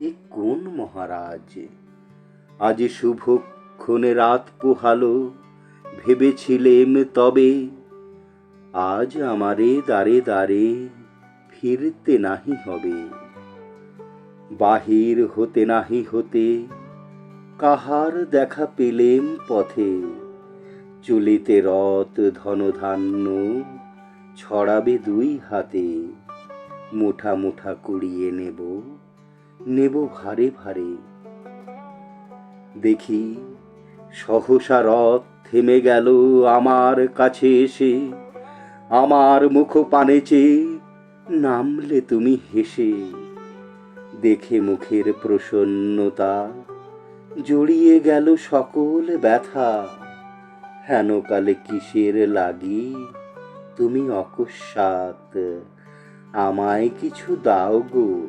এ কোন মহারাজ? আজ শুভক্ষণে রাত পোহালো, ভেবেছিলেম তবে আজ আমারে দাঁড়ে দাঁড়ে ফিরতে নাহি হবে। বাহির হতে নাহি হতে কাহার দেখা পেলেম পথে? চলিতে রথ ধনধান্য ছড়াবে দুই হাতে, মুঠা মুঠা কুড়িয়ে নেব নেব ভারে ভারে। দেখি সহসা রথ থেমে গেল আমার কাছে এসে। আমার মুখ পানে চেয়ে নামলে তুমি হেসে। দেখে মুখের প্রসন্নতা জড়িয়ে গেল সকল ব্যথা। হেন কালে কিসের লাগি? তুমি অকস্মাৎ আমায় কিছু দাও গো।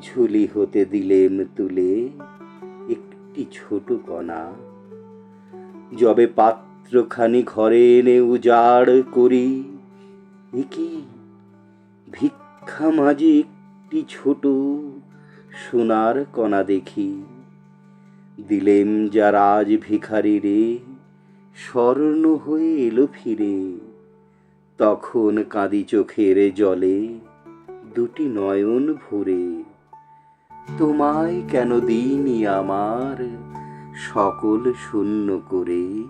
ঝুলি হতে দিলেম তুলে একটি ছোট কণা। যবে পাত্রখানি ঘরে এনে উজাড় করি কি ভিক্ষা মাঝে একটি ছোট সোনার কণা দেখি। দিলেম যা রাজ ভিখারি রে, স্বর্ণ হয়ে এলো ফিরে। তখন কাঁদি চোখের জলে দুটি নয়ন ভরে। তোমায় কেন দিইনি আমার? সকল শূন্য করে